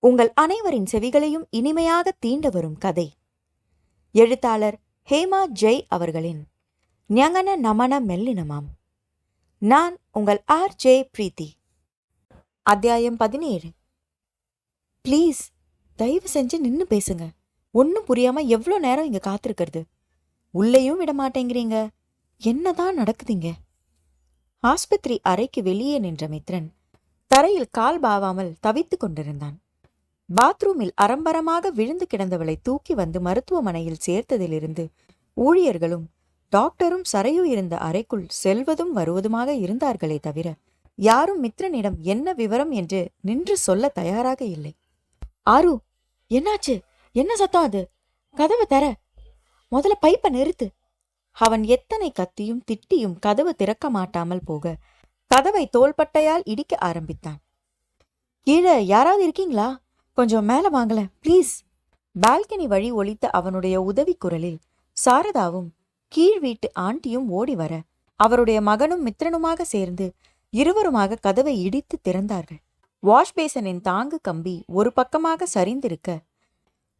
உங்கள் அனைவரின் செவிகளையும் இனிமையாக தீண்ட வரும் கதை. எழுத்தாளர் ஹேமா ஜெய் அவர்களின் ஞங்கன நமன மெல்லினமாம். நான் உங்கள் ஆர் ஜே பிரீத்தி. அத்தியாயம் பதினேழு. ப்ளீஸ் தயவு செஞ்சு நின்னு பேசுங்க. ஒன்றும் புரியாம எவ்வளோ நேரம் இங்க காத்திருக்கிறது? உள்ளேயும் விட மாட்டேங்கிறீங்க. என்னதான் நடக்குதுங்க? ஆஸ்பத்திரி அறைக்கு வெளியே நின்ற மித்ரன் தரையில் கால் பாவாமல் தவித்துக் கொண்டிருந்தான். பாத்ரூமில் அரம்பரமாக விழுந்து கிடந்தவளை தூக்கி வந்து மருத்துவமனையில் சேர்த்ததிலிருந்து ஊழியர்களும் டாக்டரும் சரையு இருந்த அறைக்குள் செல்வதும் வருவதுமாக இருந்தார்களே தவிர யாரும் மித்ரனிடம் என்ன விவரம் என்று நின்று சொல்ல தயாராக இல்லை. ஆரு என்னாச்சு? என்ன சத்தம் அது? கதவை தர. முதல்ல பைப்பை நிறுத்து. அவன் எத்தனை கத்தியும் திட்டியும் கதவு திறக்க மாட்டாமல் போக கதவை தோள்பட்டையால் இடிக்க ஆரம்பித்தான். கீழே யாராவது இருக்கீங்களா? கொஞ்சம் மேல வாங்கல ப்ளீஸ் பால்கனி வழி ஒலித்த அவனுடைய உதவி குரலில் சாரதாவும் கீழ் வீட்டு ஆண்டியும் ஓடி வர அவருடைய மகனும் மித்ரனுமாக சேர்ந்து இருவருமாக கதவை இடித்து திறந்தார்கள். வாஷ் பேசனின் தாங்கு கம்பி ஒரு பக்கமாக சரிந்திருக்க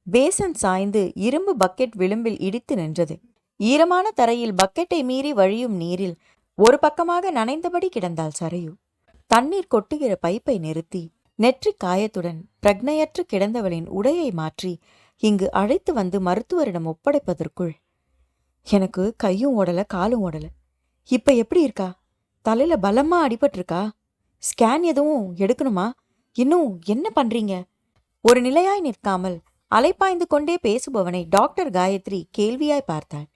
பேசன் சாய்ந்து இரும்பு பக்கெட் விளிம்பில் இடித்து நின்றது. ஈரமான தரையில் பக்கெட்டை மீறி வழியும் நீரில் ஒரு பக்கமாக நனைந்தபடி கிடந்தாள் சரையு. தண்ணீர் கொட்டுகிற பைப்பை நிறுத்தி நெற்றி காயத்துடன் பிரக்னையற்று கிடந்தவளின் உடையை மாற்றி இங்கு அழைத்து வந்து மருத்துவரிடம் ஒப்படைப்பதற்குள் எனக்கு கையும் ஓடல காலும் ஓடல. இப்ப எப்படி இருக்கா? தலையில பலமா அடிபட்டிருக்கா? ஸ்கேன் எதுவும் எடுக்கணுமா? இன்னும் என்ன பண்றீங்க? ஒரு நிலையாய் நிற்காமல் அலைப்பாய்ந்து கொண்டே பேசுபவனை டாக்டர் காயத்ரி கேள்வியாய் பார்த்தாள்.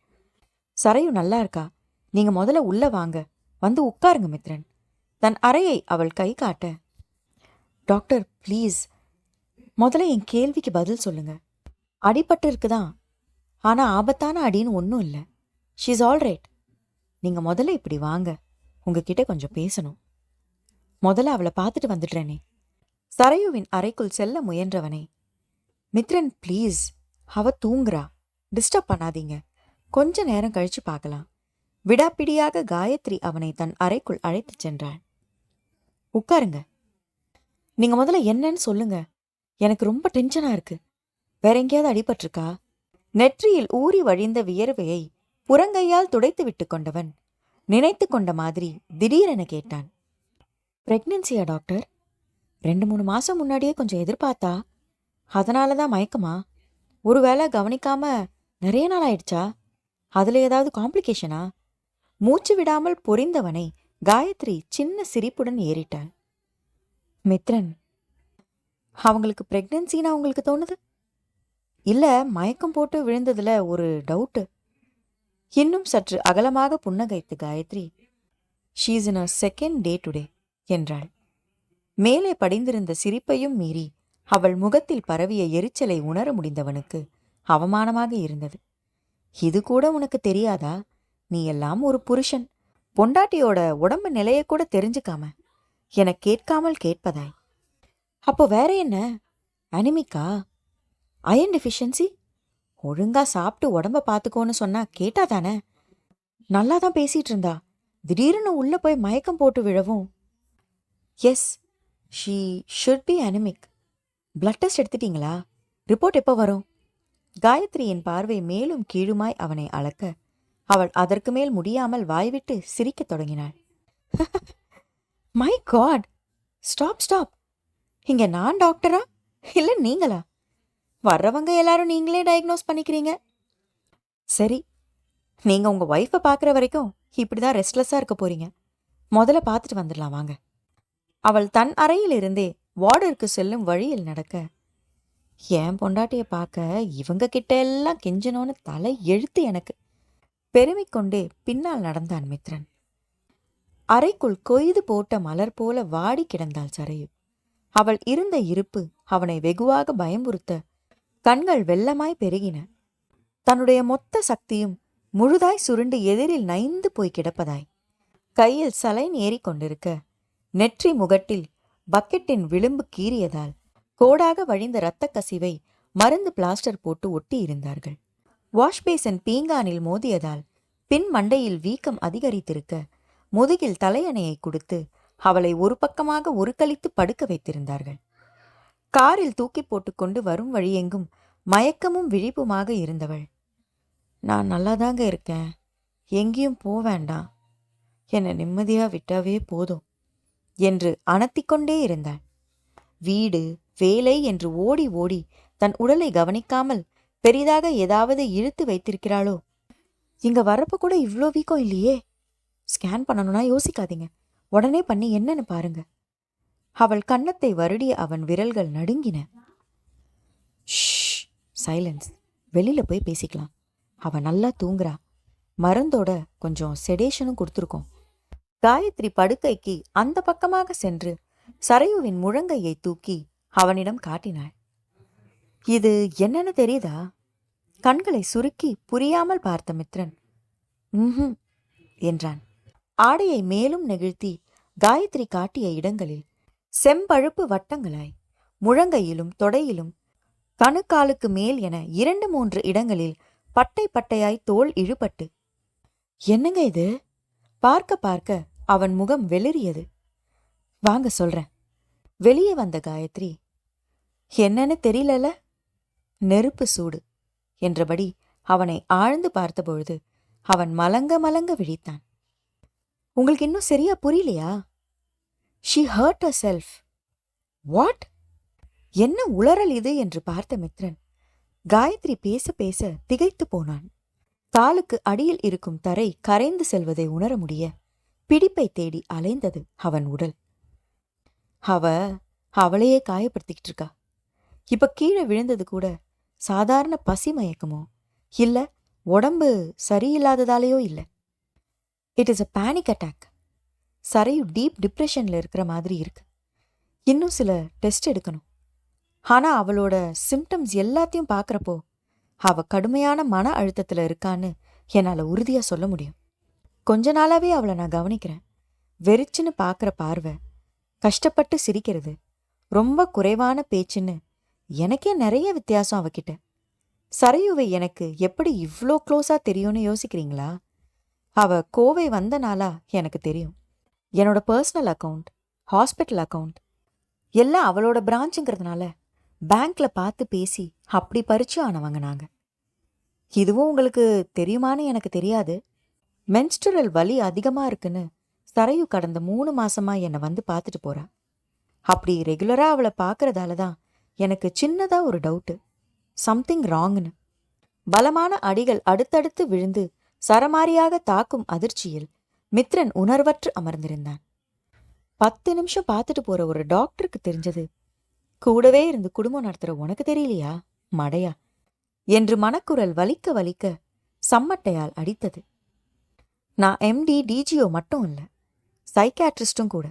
சரையு நல்லா இருக்கா? நீங்க முதல்ல உள்ள வாங்க. வந்து உட்காருங்க மித்ரன். தன் அறையை அவள் கை காட்ட டாக்டர் ப்ளீஸ். முதல்ல என் கேள்விக்கு பதில் சொல்லுங்க. அடிபட்டு இருக்குதான் ஆனால் ஆபத்தான அடின்னு ஒன்றும் இல்லை. ஷீஸ் ஆல் ரைட் நீங்கள் முதல்ல இப்படி வாங்க. உங்ககிட்ட கொஞ்சம் பேசணும். முதல்ல அவளை பார்த்துட்டு வந்துடுறேனே. சரையுவின் அறைக்குள் செல்ல முயன்றவனே. மித்ரன் ப்ளீஸ். அவ தூங்குறா. டிஸ்டர்ப் பண்ணாதீங்க. கொஞ்ச நேரம் கழிச்சு பார்க்கலாம். விடாப்பிடியாக காயத்ரி அவனை தன் அறைக்குள் அழைத்துச் சென்றாள். உட்காருங்க. நீங்க முதல்ல என்னன்னு சொல்லுங்க. எனக்கு ரொம்ப டென்ஷனா இருக்கு. வேற எங்கேயாவது அடிபட்டிருக்கா? நெற்றியில் ஊறி வழிந்த வியர்வையை புறங்கையால் துடைத்து விட்டு கொண்டவன் நினைத்து கொண்ட மாதிரி திடீரென கேட்டான். பிரெக்னன்சியா டாக்டர் ரெண்டு மூணு மாசம் முன்னாடியே கொஞ்சம் எதிர்பார்த்தா? அதனால தான் மயக்கமா? ஒருவேளை கவனிக்காம நிறைய நாள் ஆயிடுச்சா? அதுல ஏதாவது காம்ப்ளிகேஷனா மூச்சு விடாமல் பொறிந்தவனை காயத்ரி சின்ன சிரிப்புடன் ஏறிட்டாள் மித்ரன். அவங்களுக்கு ப்ரெக்னென்சின்னு அவங்களுக்கு தோணுது? இல்ல மயக்கம் போட்டு விழுந்ததுல ஒரு டவுட்டு இன்னும் சற்று அகலமாக புன்னகைத்து Gayathri she's in a second day today என்றாள். மேலே படிந்திருந்த சிரிப்பையும் மீறி அவள் முகத்தில் பரவிய எரிச்சலை உணர முடிந்தவனுக்கு அவமானமாக இருந்தது. இது கூட உனக்கு தெரியாதா? நீ எல்லாம் ஒரு புருஷன். பொண்டாட்டியோட உடம்பு நிலைய கூட தெரிஞ்சுக்காம என கேட்காமல் கேட்பதாய். அப்போ வேற என்ன? அனிமிக்கா? Iron deficiency? ஒழுங்கா சாப்பிட்டு உடம்ப பார்த்துக்கோன்னு சொன்னா கேட்டா தானே? நல்லா தான் பேசிட்டு இருந்தா திடீர்னு உள்ள போய் மயக்கம் போட்டு விழவும். Yes she should be anemic. Blood test எடுத்துட்டீங்களா? ரிப்போர்ட் எப்போ வரும்? காயத்ரியின் பார்வை மேலும் கீழுமாய் அவனை அளக்க. அவள் அதற்கு மேல் முடியாமல் வாய்விட்டு சிரிக்கத் தொடங்கினாள். மை காட் ஸ்டாப் ஸ்டாப் இங்க நான் டாக்டரா இல்லை நீங்களா? வர்றவங்க எல்லாரும் நீங்களே டயக்னோஸ் பண்ணிக்கிறீங்க. சரி. நீங்கள் உங்க ஒய்ஃபை பார்க்குற வரைக்கும் இப்படி தான் ரெஸ்ட்லெஸ்ஸாக இருக்க போறீங்க. முதல்ல பார்த்துட்டு வந்துடலாம் வாங்க. அவள் தன் அறையில் இருந்தே வார்டருக்கு செல்லும் வழியில் நடக்க என் பொண்டாட்டிய பார்க்க இவங்க கிட்ட எல்லாம் கெஞ்சணும்னு தலை எழுத்து எனக்கு. பெருமிக்கொண்டே பின்னால் நடந்தான் மித்ரன். அறைக்குள் கொய்து போட்ட மலர் போல வாடி கிடந்தாள் சரையு. அவள் இருந்த இருப்பு அவனை வெகுவாக பயமுறுத்த கண்கள் வெள்ளமாய் பெருகின. தன்னுடைய மொத்த சக்தியும் முழுதாய் சுருண்டு எதிரில் நைந்து போய் கிடப்பதாய். கையில் சலைன் ஏறிக்கொண்டிருக்க நெற்றி முகட்டில் பக்கெட்டின் விளிம்பு கீறியதால் கோடாக வழிந்த இரத்தக் கசிவை மருந்து பிளாஸ்டர் போட்டு ஒட்டி இருந்தார்கள். பீங்கானில் மோதியதால் பின் மண்டையில் வீக்கம் அதிகரித்திருக்க முதுகில் தலையணையை கொடுத்து அவளை ஒரு பக்கமாக உருக்களித்து படுக்க வைத்திருந்தார்கள். காரில் தூக்கி போட்டுக்கொண்டு வரும் வழியெங்கும் மயக்கமும் விழிப்புமாக இருந்தவள். நான் நல்லாதாங்க இருக்கேன். எங்கேயும் போவேண்டாம் என்னை நிம்மதியா விட்டாவே போதும் என்று அணத்திக்கொண்டே இருந்தாள். வீடு வேலை என்று ஓடி ஓடி தன் உடலை கவனிக்காமல் பெரிதாக ஏதாவது இழுத்து வைத்திருக்கிறாளோ? இங்க வரப்ப கூட இவ்வளோ வீக்கம் இல்லையே? ஸ்கேன் பண்ணணும்னா யோசிக்காதீங்க. உடனே பண்ணி என்னன்னு பாருங்க. அவள் கன்னத்தை வருடிய அவன் விரல்கள் நடுங்கின. சைலன்ஸ் வெளியில் போய் பேசிக்கலாம். அவன் நல்லா தூங்குறா. மருந்தோட கொஞ்சம் செடேஷனும் கொடுத்துருக்கோம். காயத்ரி படுக்கைக்கு அந்த பக்கமாக சென்று சரையுவின் முழங்கையை தூக்கி அவனிடம் காட்டினாள். இது என்னன்னு தெரியுதா? கண்களை சுருக்கி புரியாமல் பார்த்த மித்ரன். ம்ஹும் என்றான். ஆடையை மேலும் நெகிழ்த்தி காயத்ரி காட்டிய இடங்களில் செம்பழுப்பு வட்டங்களாய் முழங்கையிலும் தொடையிலும் கணுக்காலுக்கு மேல் என இரண்டு மூன்று இடங்களில் பட்டை பட்டையாய் தோல் இழுபட்டு. என்னங்க இது? பார்க்க பார்க்க அவன் முகம் வெளிறியது. வாங்க சொல்றேன். வெளியே வந்த காயத்ரி என்னன்னு தெரியலல? நெருப்பு சூடு என்றபடி அவனை ஆழ்ந்து பார்த்தபொழுது அவன் மலங்க மலங்க விழித்தான். உங்களுக்கு இன்னும் சரியா புரியலையா? She hurt a self what என்ன உளறல் இது என்று பார்த்த மித்ரன். காயத்ரி பேச பேச திகைத்து போனான். காலுக்கு அடியில் இருக்கும் தரை கரைந்து செல்வதை உணர முடிய பிடிப்பை தேடி அலைந்தது அவன் உடல். அவ அவளையே காயப்படுத்திக்கிட்டு இருக்கா. இப்ப கீழே விழுந்தது கூட சாதாரண பசி மயக்கமோ? இல்ல உடம்பு சரியில்லாததாலேயோ இல்ல? It is a panic attack Sarayu deep டிப்ரெஷனில் இருக்கிற மாதிரி இருக்கு. இன்னும் சில டெஸ்ட் எடுக்கணும். ஆனா அவளோட சிம்டம்ஸ் எல்லாத்தையும் பார்க்குறப்போ அவ கடுமையான மன அழுத்தத்துல இருக்கான்னு என்னால உறுதியா சொல்ல முடியும். கொஞ்ச நாளாவே அவளை நான் கவனிக்கிறேன். வெறிச்சுன்னு பார்க்குற பார்வை கஷ்டப்பட்டு சிரிக்கிறது ரொம்ப குறைவான பேச்சுன்னு எனக்கே நிறைய வித்தியாசம் அவகிட்ட. சரையுவை எனக்கு எப்படி இவ்ளோ க்ளோஸா தெரியும்னு யோசிக்கிறீங்களா? அவ கோவை வந்த நாளா எனக்கு தெரியும். என்னோட பர்சனல் அக்கவுண்ட் ஹாஸ்பிட்டல் அக்கவுண்ட் எல்லாம் அவளோட பிரான்ச்சுங்கிறதுனால பேங்க்ல பார்த்து பேசி அப்படி பரிச்சயம் ஆனவங்க நாங்க. இதுவும் உங்களுக்கு தெரியுமான்னு எனக்கு தெரியாது. மென்ஸ்டுரல் வலி அதிகமா இருக்குன்னு சரையு கடந்த மூணு மாசமா என்னை வந்து பார்த்துட்டு போறா. அப்படி ரெகுலரா அவளை பார்க்கறதால தான் எனக்கு சின்னதா ஒரு டவுட்டு சம்திங் ராங்னு பலமான அடிகள் அடுத்தடுத்து விழுந்து சரமாரியாக தாக்கும் அதிர்ச்சியில் மித்ரன் உணர்வற்று அமர்ந்திருந்தான். பத்து நிமிஷம் பார்த்துட்டு போற ஒரு டாக்டருக்கு தெரிஞ்சது. கூடவே இருந்து குடும்பம் நடத்துற உனக்கு தெரியலையா மடையா என்று மனக்குரல் வலிக்க வலிக்க சம்மட்டையால் அடித்தது. நான் எம்டி டிஜிஓ மட்டும் இல்ல சைக்காட்ரிஸ்டும் கூட.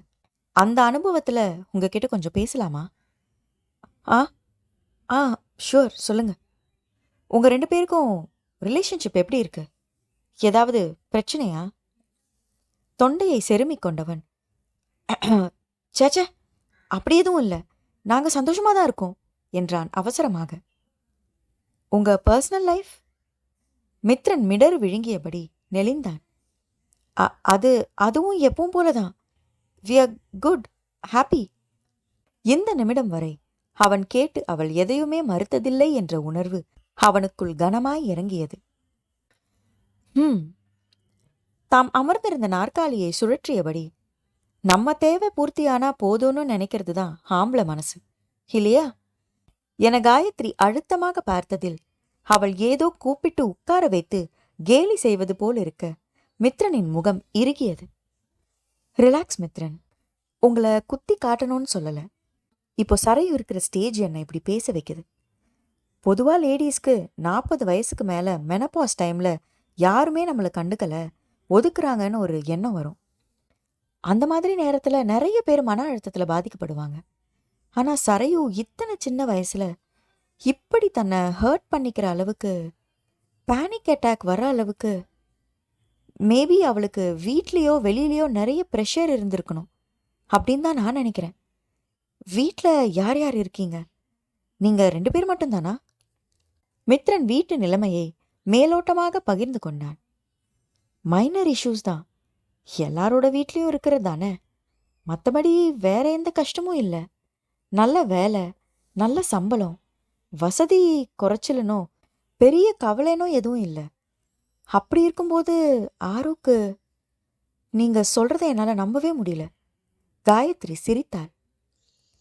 அந்த அனுபவத்துல உங்ககிட்ட கொஞ்சம் பேசலாமா? ஆ ஆ ஷூர் சொல்லுங்க. உங்க ரெண்டு பேருக்கும் ரிலேஷன்ஷிப் எப்படி இருக்கு? ஏதாவது பிரச்சனையா? தொண்டையை செருமிக் கொண்டவன். சேச்சே அப்படி எதுவும் இல்லை. நாங்க சந்தோஷமா தான் இருக்கோம் என்றான் அவசரமாக. உங்க பர்சனல் லைஃப் மித்ரன் மிடர் விழுங்கியபடி நெளிந்தான். "அ- அது அதுவும் எப்பவும் போலதான். வி ஆர் குட் ஹாப்பி இந்த நிமிடம் வரை அவன் கேட்டு அவள் எதையுமே மறுத்ததில்லை என்ற உணர்வு அவனுக்குள் கனமாய் இறங்கியது. ம். தாம் அமர்ந்திருந்த நாற்காலியை சுழற்றியபடி நம்ம தேவை பூர்த்தியானா போதும்னு நினைக்கிறது தான் ஆம்பளை மனசு. இல்லையா? என காயத்ரி அழுத்தமாக பார்த்ததில் அவள் ஏதோ கூப்பிட்டு உட்கார வைத்து கேலி செய்வது போல் இருக்க மித்ரனின் முகம் இறுகியது. ரிலாக்ஸ் மித்ரன். உங்களை குத்தி காட்டணும்னு சொல்லல. இப்போ சரையு இருக்கிற ஸ்டேஜ் என்னை இப்படி பேச வைக்குது? பொதுவா லேடிஸ்க்கு நாற்பது வயசுக்கு மேல மெனபாஸ் டைம்ல யாருமே நம்மளை கண்டுக்கலை. ஒதுக்குறாங்கன்னு ஒரு எண்ணம் வரும். அந்த மாதிரி நேரத்தில் நிறைய பேர் மன அழுத்தத்தில் பாதிக்கப்படுவாங்க. ஆனால் சரையு இத்தனை சின்ன வயசில் இப்படி தன்னை ஹர்ட் பண்ணிக்கிற அளவுக்கு பேனிக் அட்டாக் வர அளவுக்கு மேபி அவளுக்கு வீட்லேயோ வெளியிலையோ நிறைய ப்ரெஷர் இருந்திருக்கணும் அப்படின்னு தான் நான் நினைக்கிறேன். வீட்டில் யார் யார் இருக்கீங்க? நீங்கள் ரெண்டு பேர் மட்டும்தானா? மித்ரன் வீட்டு நிலைமையை மேலோட்டமாக பகிர்ந்து கொண்டான் மைனர் இஷ்யூஸ் தான். எல்லாரோட வீட்லயும் இருக்கிறது தானே? மற்றபடி வேற எந்த கஷ்டமும் இல்லை. நல்ல வேலை நல்ல சம்பளம். வசதி குறைச்சலனோ பெரிய கவலைனோ எதுவும் இல்லை. அப்படி இருக்கும்போது ஆரோக்கு நீங்க சொல்கிறத என்னால நம்பவே முடியல. காயத்ரி சிரித்தாள்.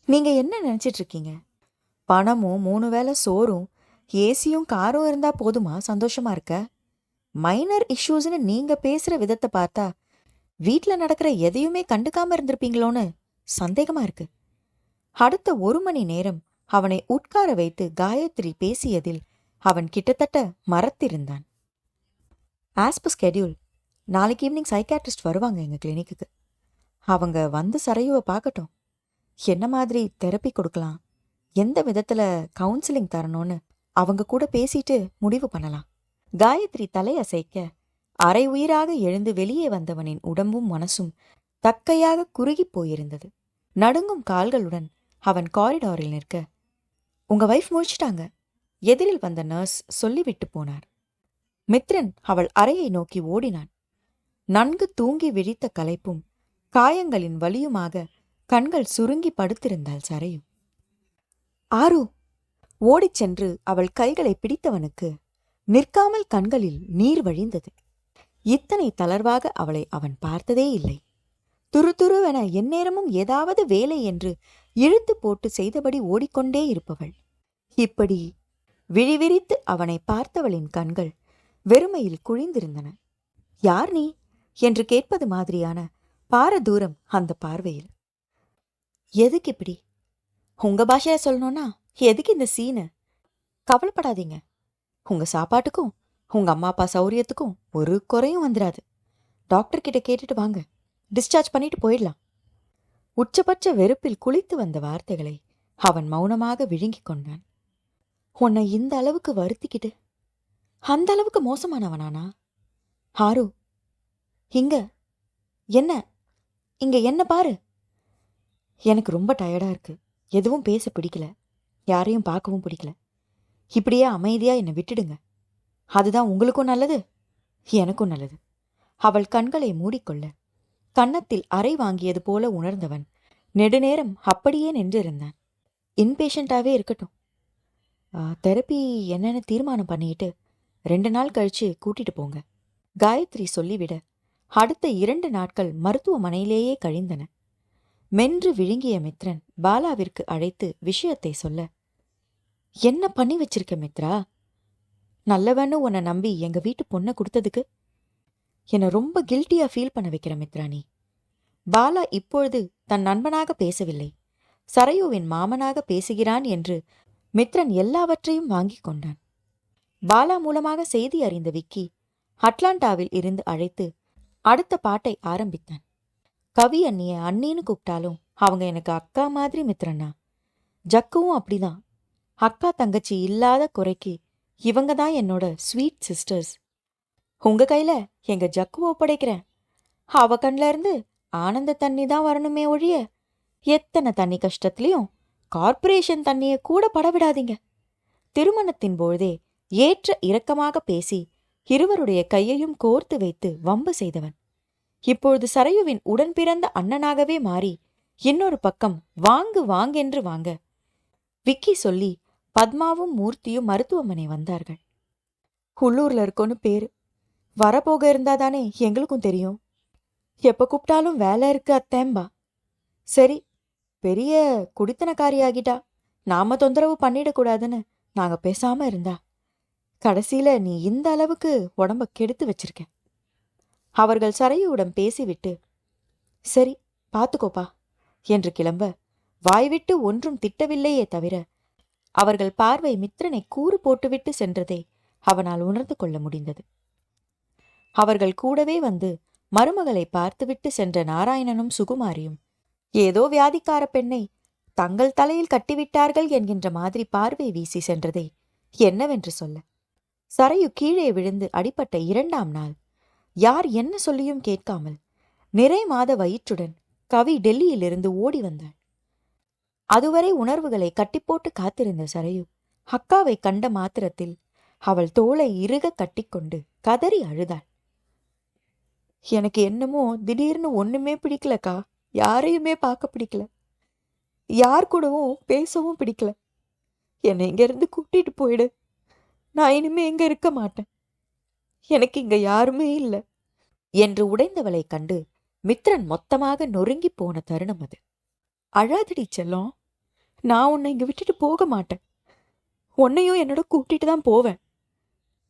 நீங்க என்ன நினைச்சிட்டு இருக்கீங்க? பணமும் மூணு வேளை சோறும் ஏசியும் காரும் இருந்தா போதுமா? சந்தோஷமா இருக்க? மைனர் இஷ்யூஸ்னு நீங்க பேசுற விதத்தை பார்த்தா வீட்ல நடக்கிற எதையுமே கண்டுக்காம இருந்திருப்பீங்களோன்னு சந்தேகமா இருக்கு. அடுத்த ஒரு மணி நேரம் அவனை உட்கார வைத்து காயத்ரி பேசியதில் அவன் கிட்டத்தட்ட மறத்திருந்தான். ஆஸ் பர் ஸ்கெடியூல் நாளைக்கு ஈவினிங் சைக்காட்ரிஸ்ட் வருவாங்க எங்க கிளினிக்கு அவங்க வந்து சரையுவை பார்க்கட்டும். என்ன மாதிரி தெரப்பி கொடுக்கலாம்? எந்த விதத்துல கவுன்சிலிங் தரணும்னு அவங்க கூட பேசிட்டு முடிவு பண்ணலாம். காயத்ரி தலையசைக்க அரை உயிராக எழுந்து வெளியே வந்தவனின் உடம்பும் மனசும் தக்கையாக குறுகிப் போயிருந்தது. நடுங்கும் கால்களுடன் அவன் காரிடாரில் நிற்க உங்க வைஃப் முழிச்சிட்டாங்க எதிரில் வந்த நர்ஸ் சொல்லிவிட்டு போனார். மித்ரன் அவள் அறையை நோக்கி ஓடினான். நன்கு தூங்கி விழித்த களைப்பும் காயங்களின் வலியுமாக கண்கள் சுருங்கி படுத்திருந்தாள் சரையும் ஆரு ஓடிச் சென்று அவள் கைகளை பிடித்தவனுக்கு நிற்காமல் கண்களில் நீர் வழிந்தது. இத்தனை தளர்வாக அவளை அவன் பார்த்ததே இல்லை. துரு துருவென எந்நேரமும் ஏதாவது வேலை என்று இழுத்து போட்டு செய்தபடி ஓடிக்கொண்டே இருப்பவள். இப்படி விழிவிரித்து அவனை பார்த்தவளின் கண்கள் வெறுமையில் குழிந்திருந்தன. யார் நீ? என்று கேட்பது மாதிரியான பார தூரம் அந்த பார்வையில். எதுக்கு இப்படி? உங்க பாஷையில சொல்லணும்னா? எதுக்கு இந்த சீனு? கவலைப்படாதீங்க. உங்க சாப்பாட்டுக்கும் உங்க அம்மா அப்பா சௌரியத்துக்கும் ஒரு குறையும் வந்துடாது டாக்டர் கிட்ட கேட்டுட்டு வாங்க. டிஸ்சார்ஜ் பண்ணிட்டு போயிடலாம். உச்சபட்ச வெறுப்பில் குளித்து வந்த வார்த்தைகளை அவன் மௌனமாக விழுங்கிக் கொண்டான். உன்னை இந்த அளவுக்கு வருத்திக்கிட்டு அந்த அளவுக்கு மோசமானவனானா? ஹாரு இங்க. என்ன? இங்க என்ன பாரு? எனக்கு ரொம்ப டயர்டா இருக்கு. எதுவும் பேச பிடிக்கல. யாரையும் பார்க்கவும் பிடிக்கல. இப்படியே அமைதியா என்னை விட்டுடுங்க. அதுதான் உங்களுக்கும் நல்லது எனக்கும் நல்லது. அவள் கண்களை மூடிக்கொள்ள கன்னத்தில் அறை வாங்கியது போல உணர்ந்தவன் நெடுநேரம் அப்படியே நின்றிருந்தான். இன்பேஷண்டாவே இருக்கட்டும். தெரப்பி என்னன்னு தீர்மானம் பண்ணிட்டு ரெண்டு நாள் கழிச்சு கூட்டிட்டு போங்க காயத்ரி சொல்லிவிட அடுத்த இரண்டு நாட்கள் மருத்துவமனையிலேயே கழிந்தன. மென்று விழுங்கிய மித்ரன் பாலாவிற்கு அழைத்து விஷயத்தை சொல்ல என்ன பண்ணி வச்சிருக்க மித்ரா? நல்லவன்னு உன்னை நம்பி எங்க வீட்டு பொண்ணை கொடுத்ததுக்கு? என்னை ரொம்ப கில்ட்டியா ஃபீல் பண்ண வைக்கிற மித்ரா நீ. பாலா இப்பொழுது தன் நண்பனாக பேசவில்லை. சரையுவின் மாமனாக பேசுகிறான் என்று மித்ரன் எல்லாவற்றையும் வாங்கிக் கொண்டான். பாலா மூலமாக செய்தி அறிந்த விக்கி அட்லாண்டாவில் இருந்து அழைத்து அடுத்த பாட்டை ஆரம்பித்தான். கவி அண்ணிய அண்ணின்னு கூப்பிட்டாலும் அவங்க எனக்கு அக்கா மாதிரி மித்திரண்ணா. ஜக்குவும் அப்படிதான். அக்கா தங்கச்சி இல்லாத குறைக்கு இவங்க தான் என்னோட ஸ்வீட் சிஸ்டர்ஸ். உங்க கையில எங்க ஜக்குவை ஒப்படைக்கிறேன். அவ கண்ல இருந்து ஆனந்த தண்ணி தான் வரணுமே ஒழிய எத்தனை தண்ணி கஷ்டத்துலயும் கார்ப்பரேஷன் தண்ணிய கூட படவிடாதீங்க. திருமணத்தின் பொழுதே ஏற்ற இரக்கமாக பேசி இருவருடைய கையையும் கோர்த்து வைத்து வம்பு செய்தவன். இப்பொழுது சரையுவின் உடன் பிறந்த அண்ணனாகவே மாறி இன்னொரு பக்கம் வாங்கு வாங்கென்று வாங்க. விக்கி சொல்லி பத்மாவும் மூர்த்தியும் மருத்துவமனை வந்தார்கள். உள்ளூர்ல இருக்கோன்னு பேரு. வரப்போக இருந்தாதானே எங்களுக்கும் தெரியும். எப்ப கூப்பிட்டாலும் வேலை இருக்கு அத்தேம்பா. சரி பெரிய குடித்தனக்காரி ஆகிட்டா நாம தொந்தரவு பண்ணிடக்கூடாதுன்னு நாங்க பேசாம இருந்தா. கடைசியில நீ இந்த அளவுக்கு உடம்ப கெடுத்து வச்சிருக்க. அவர்கள் சரையுடன் பேசிவிட்டு சரி பார்த்துக்கோப்பா என்று கிளம்ப. வாய்விட்டு ஒன்றும் திட்டவில்லையே தவிர அவர்கள் பார்வை மித்ரனை கூறு போட்டுவிட்டு சென்றதை அவனால் உணர்ந்து கொள்ள முடிந்தது. அவர்கள் கூடவே வந்து மருமகளை பார்த்துவிட்டு சென்ற நாராயணனும் சுகுமாரியும் ஏதோ வியாதிக்கார பெண்ணை தங்கள் தலையில் கட்டிவிட்டார்கள் என்கின்ற மாதிரி பார்வை வீசி சென்றதை என்னவென்று சொல்ல? சரையு கீழே விழுந்து அடிபட்ட இரண்டாம் நாள் யார் என்ன சொல்லியும் கேட்காமல் நிறை மாத வயிற்றுடன் கவி டெல்லியிலிருந்து ஓடி வந்தாள். அதுவரை உணர்வுகளை கட்டிப்போட்டு காத்திருந்த சரையு ஹக்காவை கண்ட மாத்திரத்தில் அவள் தோளை இறுக கட்டிக்கொண்டு கதறி அழுதாள். எனக்கு என்னமோ திடீர்னு ஒண்ணுமே பிடிக்கலக்கா யாரையுமே பார்க்க பிடிக்கல யார் கூடவும் பேசவும் பிடிக்கல. என்னை இங்கேருந்து கூட்டிட்டு போயிடு நான் இனிமே எங்க இருக்க மாட்டேன். எனக்கு இங்க யாருமே இல்லை. என்று உடைந்தவளைக் கண்டு மித்ரன் மொத்தமாக நொறுங்கி போன தருணம் அது. அழாதடி செல்லம் நான் உன்னை இங்க விட்டுட்டு போக மாட்டேன். உன்னையும் என்னோட கூட்டிட்டு தான் போவேன்.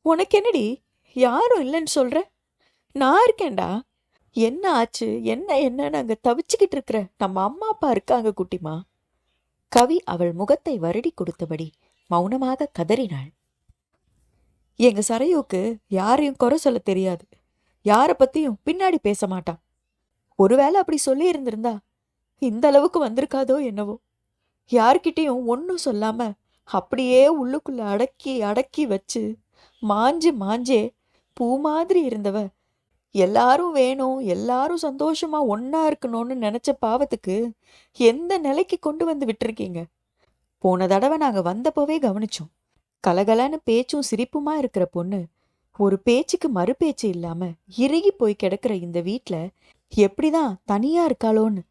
உனக்கு என்னடி யாரும் இல்லைன்னு சொல்ற? நான் இருக்கேன்டா. என்ன ஆச்சு? என்ன என்னன்னு அங்க தவிச்சுக்கிட்டு இருக்கிற நம்ம அம்மா அப்பா இருக்காங்க குட்டிமா? கவி அவள் முகத்தை வருடி கொடுத்தபடி மௌனமாக கதறினாள். எங்கள் சரையுக்கு யாரையும் குறை சொல்ல தெரியாது. யாரை பற்றியும் பின்னாடி பேச மாட்டான். ஒருவேளை அப்படி சொல்லி இருந்திருந்தா இந்த அளவுக்கு வந்திருக்காதோ என்னவோ. யார்கிட்டயும் ஒன்றும் சொல்லாமல் அப்படியே உள்ளுக்குள்ளே அடக்கி அடக்கி வச்சு மாஞ்சு மாஞ்சே பூ மாதிரி இருந்தவ எல்லாரும் வேணும் எல்லாரும் சந்தோஷமா ஒன்னா இருக்கணும்னு நினைச்ச பாவத்துக்கு எந்த நிலைக்கு கொண்டு வந்து விட்டுருக்கீங்க? போன தடவை நாங்கள் வந்தப்பவே கவனிச்சோம். கலகலன்னு பேச்சும் சிரிப்புமா இருக்கிற பொண்ணு ஒரு பேச்சுக்கு மறு பேச்சு இல்லாம இறுகி போய் கிடக்கிற இந்த வீட்ல எப்படிதான் தனியா இருக்காளோன்னு?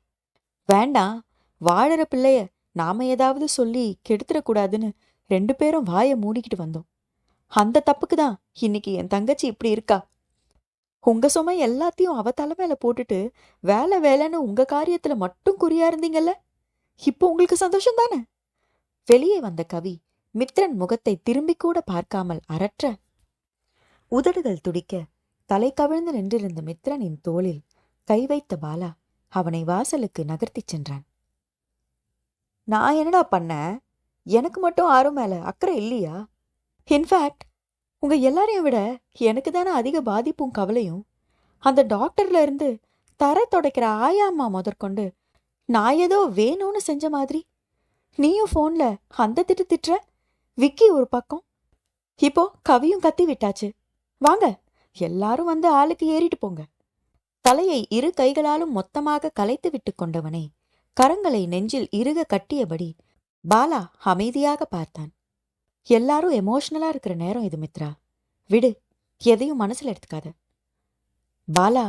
வேண்டாம் வாழற பிள்ளைய நாம ஏதாவது சொல்லி கெடுத்துடக்கூடாதுன்னு ரெண்டு பேரும் வாயை மூடிக்கிட்டு வந்தோம். அந்த தப்புக்கு தான் இன்னைக்கு என் தங்கச்சி இப்படி இருக்கா? உங்க சுமை எல்லாத்தையும் அவ தலைமையில போட்டுட்டு வேலை வேலைன்னு உங்க காரியத்துல மட்டும் குறியா இருந்தீங்கல்ல? இப்போ உங்களுக்கு சந்தோஷம் தானே? வெளியே வந்த கவி மித்ரன் முகத்தை திரும்பி கூட பார்க்காமல் அரற்ற உதடுகள் துடிக்க தலை கவிழ்ந்து நின்றிருந்த மித்ரனின் தோளில் கை வைத்த பாலா அவனை வாசலுக்கு நகர்த்திச் சென்றான். நான் என்னடா பண்ண? எனக்கு மட்டும் ஆறு மேல அக்கறை இல்லையா? இன்ஃபேக்ட் உங்க எல்லாரையும் விட எனக்கு தானே அதிக பாதிப்பும் கவலையும். அந்த டாக்டர்ல இருந்து தர துடைக்கிற ஆயாம்மா முதற்கொண்டு நான் ஏதோ வேணும்னு செஞ்ச மாதிரி. நீயும் ஃபோன்ல அந்த திட்டு திட்டுற? விக்கி ஒரு பக்கம். இப்போ கவியும் கத்தி விட்டாச்சு. வாங்க எல்லாரும் வந்து ஆளுக்கு ஏறிட்டு போங்க. தலையை இரு கைகளாலும் மொத்தமாக கலைத்து விட்டு கொண்டவனை கரங்களை நெஞ்சில் இறுக கட்டியபடி பாலா அமைதியாக பார்த்தான். எல்லாரும் எமோஷனலா இருக்கிற நேரம் இது மித்ரா. விடு எதையும் மனசுல எடுத்துக்காத. பாலா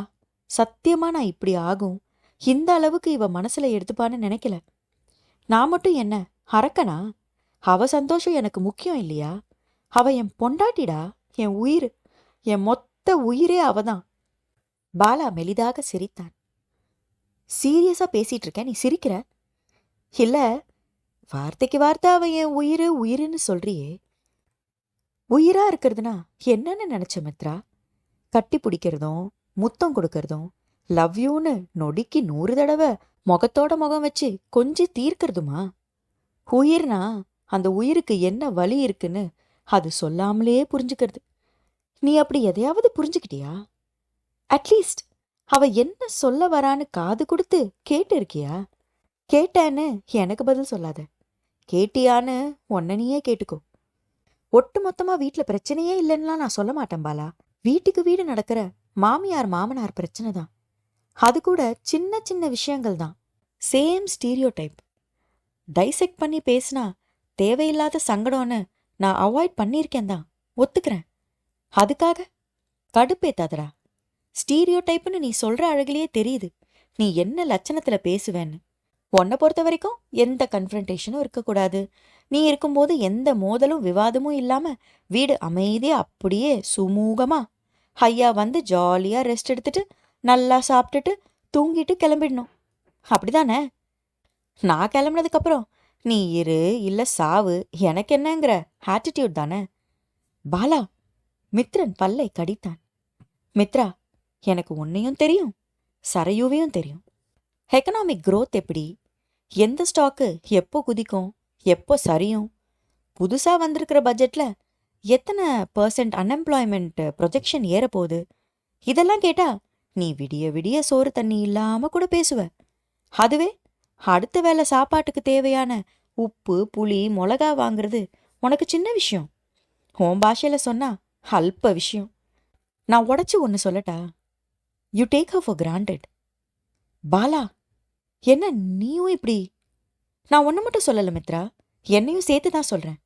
சத்தியமா நான் இப்படி ஆகும்? இந்த அளவுக்கு இவ மனசுல எடுத்துப்பான்னு நினைக்கல. நான் மட்டும் என்ன அரக்கனா? அவ சந்தோஷம் எனக்கு முக்கியம் இல்லையா? அவ என் பொண்டாட்டிடா என் உயிர் என் மொத்த உயிரே அவதான். பாலா மெலிதாக சிரித்தான். சீரியஸா பேசிட்டு இருக்க நீ சிரிக்கிற? இல்ல வார்த்தைக்கு வார்த்தை அவன் என் உயிர் உயிருன்னு சொல்றியே. உயிரா இருக்கிறதுனா என்னன்னு நினைச்ச மித்ரா? கட்டி பிடிக்கிறதும் முத்தம் கொடுக்கறதும் லவ் யூன்னு நொடிக்கு நூறு தடவை முகத்தோட முகம் வச்சு கொஞ்சி தீர்க்கறதுமா? உயிர்னா அந்த உயிருக்கு என்ன வலி இருக்குன்னு அது சொல்லாமலே புரிஞ்சுக்கிறது. நீ அப்படி எதையாவது புரிஞ்சுக்கிட்டியா? அட்லீஸ்ட் அவ என்ன சொல்ல வரான்னு காது கொடுத்து கேட்டு இருக்கியா கேட்டேன்னு எனக்கு பதில் சொல்லாத. கேட்டியான்னு உன்னை நீயே கேட்டுக்கோ. ஒட்டு மொத்தமா வீட்டுல பிரச்சனையே இல்லைன்னுலாம் நான் சொல்ல மாட்டேன் பாலா. வீட்டுக்கு வீடு நடக்கிற மாமியார் மாமனார் பிரச்சனை தான். அது கூட சின்ன சின்ன விஷயங்கள் தான். சேம் ஸ்டீரியோ டைப் டைசெக்ட் பண்ணி பேசினா தேவையில்லாத சங்கடம்னு நான் அவாய்ட் பண்ணியிருக்கேன் தான். ஒத்துக்கிறேன். அதுக்காக கடுப்பேத்தாதடா ஸ்டீரியோ டைப்புன்னு நீ சொல்ற அழகிலேயே தெரியுது. நீ என்ன லட்சணத்துல பேசுவேன்னு. உன்னை பொறுத்த வரைக்கும் எந்த கன்ஃபரன்டேஷனும் இருக்கக்கூடாது. நீ இருக்கும்போது எந்த மோதலும் விவாதமும் இல்லாம வீடு அமைதியா அப்படியே சுமூகமா ஐயா வந்து ஜாலியா ரெஸ்ட் எடுத்துட்டு நல்லா சாப்பிட்டுட்டு தூங்கிட்டு கிளம்பிடணும். அப்படிதானே? நான் கிளம்புனதுக்கு அப்புறம் நீ இரு இல்ல சாவு எனக்கு என்னங்கிற? ஆட்டிடியூட் தானே? பாலா மித்ரன் பல்லை கடித்தான். மித்ரா எனக்கு உன்னையும் தெரியும் சரையுவையும் தெரியும். எக்கனாமிக் க்ரோத் எப்படி? எந்த ஸ்டாக்கு எப்போ குதிக்கும் எப்போ சரியும்? புதுசா வந்திருக்கிற பட்ஜெட்ல எத்தனை பர்சன்ட் அன்எம்ப்ளாய்மெண்ட் ப்ரொஜெக்ஷன் ஏறப்போகுது? இதெல்லாம் கேட்டா நீ விடிய விடிய சோறு தண்ணி இல்லாம கூட பேசுவ. அதுவே அடுத்த வேளை சாப்பாட்டுக்கு தேவையான உப்பு புளி மிளகா வாங்குறது உனக்கு சின்ன விஷயம். உன் பாஷையில சொன்னா அல்ப விஷயம். நான் உடச்சி ஒன்று சொல்லட்டா? You take her for granted. Bala என்ன நீயும் இப்படி? நான் ஒன்று மட்டும் சொல்லல மித்ரா. என்னையும் சேர்த்து தான் சொல்றேன்.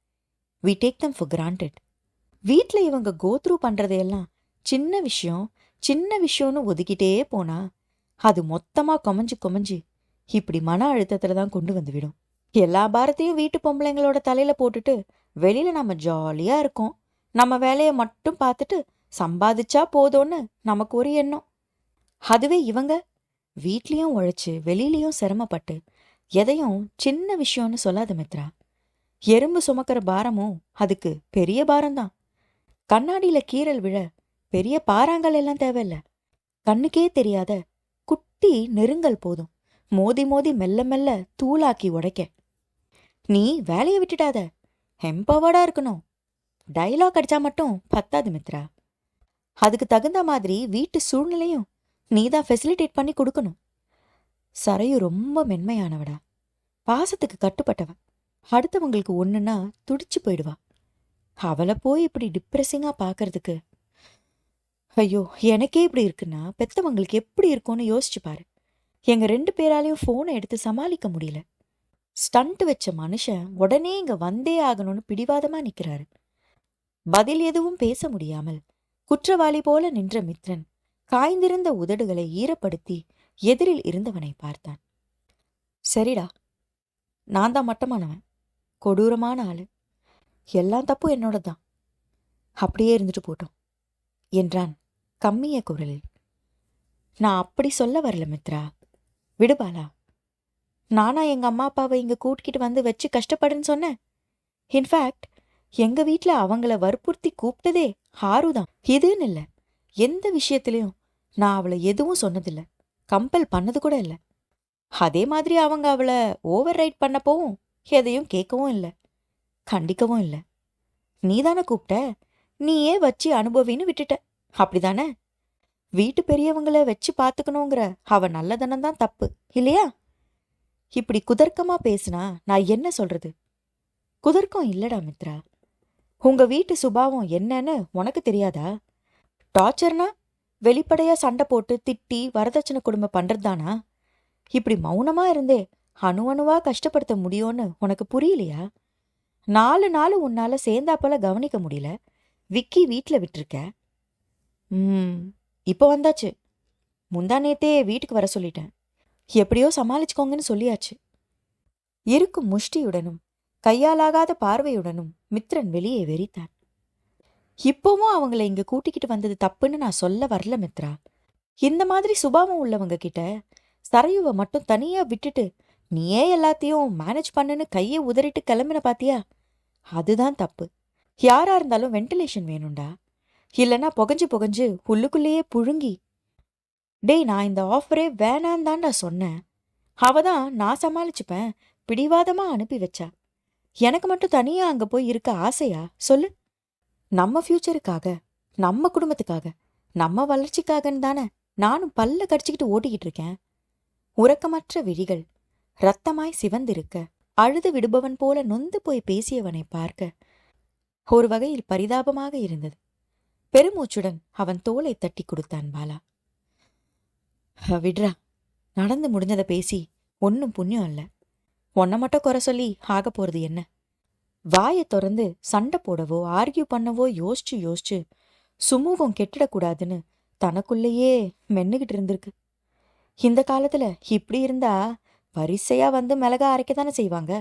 We take them for granted வீட்டில் இவங்க கோத்ரூ பண்ணுறதையெல்லாம் பண்றதையெல்லாம் சின்ன விஷயம் சின்ன விஷயம்னு ஒதுக்கிட்டே போனா அது மொத்தமா கொமஞ்சு கொமஞ்சு இப்படி மன அழுத்தத்துல தான் கொண்டு வந்து விடும். எல்லா பாரத்தையும் வீட்டு பொம்பளைங்களோட தலையில போட்டுட்டு வெளியில நம்ம ஜாலியா இருக்கோம். நம்ம வேலையை மட்டும் பார்த்துட்டு சம்பாதிச்சா போதும்னு நமக்கு ஒரு எண்ணம். அதுவே இவங்க வீட்லயும் உழைச்சு வெளியிலயும் சிரமப்பட்டு எதையும் சின்ன விஷயம்னு சொல்லாத மித்ரா. எறும்பு சுமக்கிற பாரமும் அதுக்கு பெரிய பாரம்தான் கண்ணாடியில் கீறல் விழ பெரிய பாறாங்கல் எல்லாம் தேவையில்ல. கண்ணுக்கே தெரியாத குட்டி நெருங்கல் போதும். மோதி மோதி மெல்ல மெல்ல தூளாக்கி உடைக்க. நீ வேலையை விட்டுடாத. எம்பவர்டா இருக்கணும். டைலாக் அடிச்சா மட்டும் பத்தாது மித்ரா. அதுக்கு தகுந்த மாதிரி வீட்டு சூழ்நிலையும் நீ தான் ஃபெசிலிட்டேட் பண்ணி கொடுக்கணும். சரையு ரொம்ப மென்மையானவடா. பாசத்துக்கு கட்டுப்பட்டவ. அடுத்தவங்களுக்கு ஒன்றுன்னா துடிச்சு போயிடுவா. அவளை போய் இப்படி டிப்ரெஸிங்காக பார்க்கறதுக்கு ஐயோ எனக்கே இப்படி இருக்குன்னா பெத்தவங்களுக்கு எப்படி இருக்கும்னு யோசிச்சு பாரு. எங்கள் ரெண்டு பேராலையும் ஃபோனை எடுத்து சமாளிக்க முடியல. ஸ்டண்ட் வச்ச மனுஷன் உடனே இங்கே வந்தே ஆகணும்னு பிடிவாதமாக நிற்கிறாரு பதில் எதுவும் பேச முடியாமல் குற்றவாளி போல நின்ற மித்ரன் காய்ந்திருந்த உதடுகளை ஈரப்படுத்தி எதிரில் இருந்தவனை பார்த்தான். சரிடா நான் தான் மட்டமானவன் கொடூரமான ஆளு. எல்லாம் தப்பும் என்னோட தான் அப்படியே இருந்துட்டு போட்டோம் என்றான் கம்மிய குரலில். நான் அப்படி சொல்ல வரல மித்ரா. விடுபாலா நானா எங்க அம்மா அப்பாவை இங்க கூட்டிக்கிட்டு வந்து வச்சு கஷ்டப்படுன்னு சொன்னேன். இன்ஃபேக்ட் எங்க வீட்ல அவங்கள வற்புறுத்தி கூப்பிட்டதே ஹாருதான். இதுன்னு இல்ல. எந்த விஷயத்திலையும் நான் அவளை எதுவும் சொன்னதில்ல. கம்பல் பண்ணது கூட இல்ல. அதே மாதிரி அவங்க அவளை ஓவர் ரைட் பண்ணப்போவும் எதையும் கேட்கவும் இல்ல. கண்டிக்கவும் இல்ல. நீதானே கூப்பிட்ட? நீயே வச்சு அனுபவின்னு விட்டுட்ட. அப்படிதானே? வீட்டு பெரியவங்கள வச்சு பார்த்துக்கணுங்கிற அவ நல்லதனம் தான் தப்பு இல்லையா? இப்படி குதர்க்கமா பேசுனா நான் என்ன சொல்றது? குதர்க்கம் இல்லடா மித்ரா. உங்க வீட்டு சுபாவம் என்னன்னு உனக்கு தெரியாதா? டார்ச்சர்னா வெளிப்படையா சண்டை போட்டு திட்டி வரதட்சணை குடும்பம் பண்றதுதானா? இப்படி மௌனமா இருந்தே அணு அணுவா கஷ்டப்படுத்த முடியும்னு உனக்கு புரியலையா? நாலு நாள் உன்னால சேர்ந்தாப்போல கவனிக்க முடியல. விக்கி வீட்டில் விட்டுருக்க. ம். இப்போ வந்தாச்சு. முந்தா நேத்தே வீட்டுக்கு வர சொல்லிட்டேன். எப்படியோ சமாளிச்சுக்கோங்கன்னு சொல்லியாச்சு. இருக்கும் முஷ்டியுடனும் கையாலாகாத பார்வையுடனும் மித்ரன் வெளியே வெறித்தான் இப்போவும் அவங்கள இங்க கூட்டிக்கிட்டு வந்தது தப்புன்னு நான் சொல்ல வரல மித்ரா. இந்த மாதிரி சுபாவம் உள்ளவங்க கிட்ட சரையுவ மட்டும் தனியா விட்டுட்டு நீயே எல்லாத்தையும் மேனேஜ் பண்ணுன்னு கையை உதறிட்டு கிளம்பின பாத்தியா? அதுதான் தப்பு. யாரா இருந்தாலும் வென்டிலேஷன் வேணும்டா. இல்லனா புகஞ்சு புகஞ்சு உள்ளுக்குள்ளேயே புழுங்கி டேய் நான் இந்த ஆஃபரே வேணான் தான்டா சொன்னேன். அவ தான் நான் சமாளிச்சுப்பேன். பிடிவாதமா அனுப்பி வச்சா. எனக்கு மட்டும் தனியா அங்க போய் இருக்க ஆசையா? சொல்லு. நம்ம ஃபியூச்சருக்காக நம்ம குடும்பத்துக்காக நம்ம வளர்ச்சிக்காகன்னு தானே நானும் பல்ல கடிச்சுக்கிட்டு ஓட்டிக்கிட்டு இருக்கேன். உறக்கமற்ற விழிகள் ரத்தமாய் சிவந்திருக்க அழுது விடுபவன் போல நொந்து போய் பேசியவனை பார்க்க ஒரு வகையில் பரிதாபமாக இருந்தது. பெருமூச்சுடன் அவன் தோலை தட்டி கொடுத்தான் பாலா. விட்ரா நடந்து முடிஞ்சதை பேசி ஒன்னும் புண்ணியம் இல்ல. உன்னை மட்டும் குறை சொல்லி ஆக போறது என்ன? வாயை திறந்து சண்டை போடவோ ஆர்கியூ பண்ணவோ யோசிச்சு யோசிச்சு சுமூகம் கெட்டிடக்கூடாதுன்னு தனக்குள்ளேயே மென்னுகிட்டு இருந்திருக்கு. இந்த காலத்துல இப்படி இருந்தா வரிசையா வந்து மிளகா அரைக்க தானே செய்வாங்க?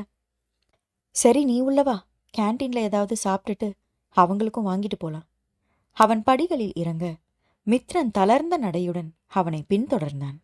சரி நீ உள்ளவா கேண்டீன்ல ஏதாவது சாப்பிட்டுட்டு அவங்களுக்கும் வாங்கிட்டு போலாம். அவன் படிகளில் இறங்க மித்ரன் தளர்ந்த நடையுடன் அவனை பின்தொடர்ந்தான்.